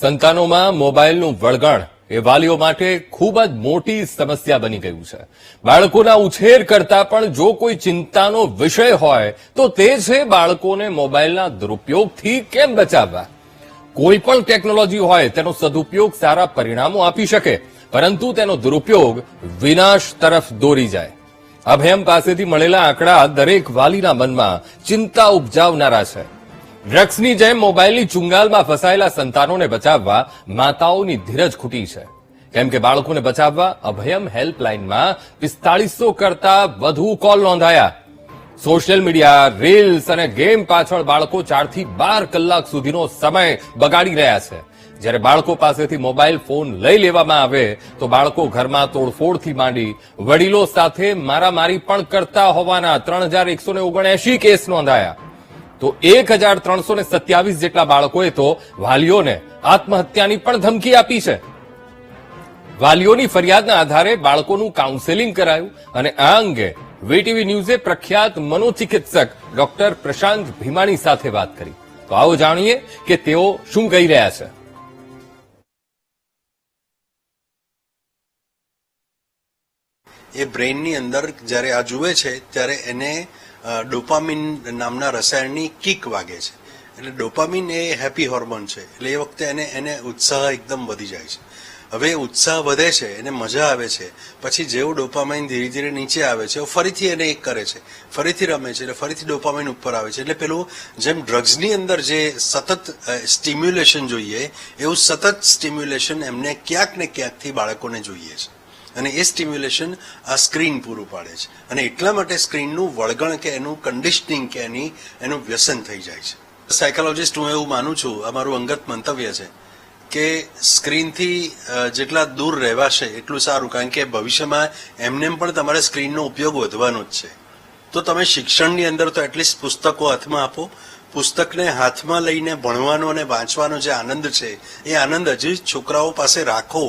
સંતાનોમાં મોબાઈલનું વળગણ એ વાલીઓ માટે ખૂબ જ મોટી સમસ્યા બની ગયું છે. બાળકોના ઉછેર કરતા પણ જો કોઈ ચિંતાનો વિષય હોય, તો તે છે બાળકોને મોબાઈલના દુરુપયોગથી કેમ બચાવવા? કોઈ પણ ટેકનોલોજી હોય, તેનો સદુપયોગ સારા પરિણામો આપી શકે, પરંતુ તેનો દુરુપયોગ વિનાશ તરફ દોરી જાય. અભયમ પાસેથી મળેલા આંકડા દરેક વાલીના મનમાં ચિંતા ઉપજાવનારા છે. ડ્રગ્સની જેમ મોબાઈલની ચુંગાલમાં ફસાયેલા સંતાનોને બચાવવા માતાઓની ધીરજ ખૂટી છે. કેમ કે બાળકોને બચાવવા અભયમ હેલ્પલાઇનમાં પિસ્તાળીસો કરતા વધુ કોલ નોંધાયા. સોશિયલ મીડિયા, રીલ્સ અને ગેમ પાછળ બાળકો ચારથી બાર કલાક સુધીનો સમય બગાડી રહ્યા છે. જ્યારે બાળકો પાસેથી મોબાઈલ ફોન લઈ લેવામાં આવે, તો બાળકો ઘરમાં તોડફોડથી માંડી વડીલો સાથે મારામારી પણ કરતા હોવાના ત્રણ હજાર એકસો ને ઓગણએસી કેસ નોંધાયા. તો એક હજાર ત્રણસો ને સત્યાવીસ જેટલા બાળકોએ તો વાલીઓને આત્મહત્યાની પણ ધમકી આપી છે. વાલીઓની ફરિયાદના આધારે બાળકોનું કાઉન્સેલિંગ કરાયું અને આ અંગે વીટીવી ન્યૂઝે પ્રખ્યાત મનોચિકિત્સક ડોક્ટર પ્રશાંત ભીમાણી સાથે વાત કરી. તો આવો જાણીએ કે તેઓ શું કહી રહ્યા છે. એ બ્રેઇનની અંદર જ્યારે આ જુએ છે, ત્યારે એને ડોપામિન નામના રસાયણની કિક વાગે છે. એટલે ડોપામિન એ હેપી હોર્મોન છે. એટલે એ વખતે એને એને ઉત્સાહ એકદમ વધી જાય છે. હવે ઉત્સાહ વધે છે, એને મજા આવે છે. પછી જેવું ડોપામાઇન ધીરે ધીરે નીચે આવે છે ફરીથી એને એક કરે છે. ફરીથી રમે છે, એટલે ફરીથી ડોપામાઇન ઉપર આવે છે. એટલે પેલું જેમ ડ્રગ્સની અંદર જે સતત સ્ટિમ્યુલેશન જોઈએ, એવું સતત સ્ટિમ્યુલેશન એમને ક્યાંક ને ક્યાંકથી બાળકોને જોઈએ છે. અને એ સ્ટિમ્યુલેશન આ સ્ક્રીન પૂરું પાડે છે. અને એટલા માટે સ્ક્રીનનું વળગણ કે એનું કન્ડિશનિંગ કે એની, એનું વ્યસન થઈ જાય છે. સાયકોલોજીસ્ટ હું એવું માનું છું, આ મારું અંગત મંતવ્ય છે, કે સ્ક્રીનથી જેટલા દૂર રહેવાશે એટલું સારું, કારણ કે ભવિષ્યમાં એમનેમ પણ તમારે સ્ક્રીનનો ઉપયોગ વધવાનો જ છે. તો તમે શિક્ષણની અંદર તો એટલીસ્ટ પુસ્તકો હાથમાં આપો. પુસ્તકને હાથમાં લઈને ભણવાનો અને વાંચવાનો જે આનંદ છે, એ આનંદ હજી છોકરાઓ પાસે રાખો.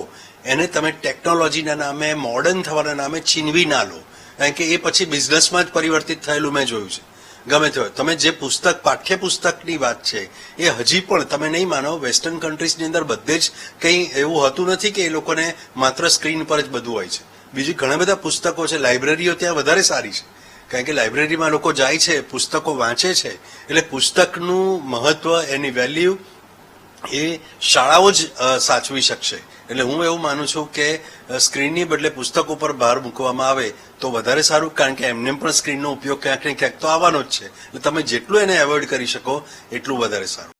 એને તમે ટેકનોલોજીના નામે મોડર્ન થવાના નામે છીનવી ના લો. કારણ કે એ પછી બિઝનેસમાં જ પરિવર્તિત થયેલું મેં જોયું છે. ગમે તે હોય. તમે જે પુસ્તક, પાઠ્યપુસ્તકની વાત છે, એ હજી પણ તમે નહીં માનો, વેસ્ટર્ન કન્ટ્રીઝની અંદર બધે જ કંઈ એવું હતું નથી કે એ લોકોને માત્ર સ્ક્રીન પર જ બધું હોય છે. બીજી ઘણા બધા પુસ્તકો છે, લાઇબ્રેરીઓ ત્યાં વધારે સારી છે. કારણ કે લાઇબ્રેરીમાં લોકો જાય છે, પુસ્તકો વાંચે છે, એટલે પુસ્તકનું મહત્વ, એની વેલ્યુ એ શાળાઓ જ સાચવી શકશે. એટલે હું એવું માનું છું કે સ્ક્રીનની બદલે પુસ્તકો પર ભાર મૂકવામાં આવે તો વધારે સારું, કારણ કે એમને પણ સ્ક્રીનનો ઉપયોગ ક્યાંક ને ક્યાંક તો આવવાનો જ છે. એટલે તમે જેટલું એને એવોઇડ કરી શકો, એટલું વધારે સારું.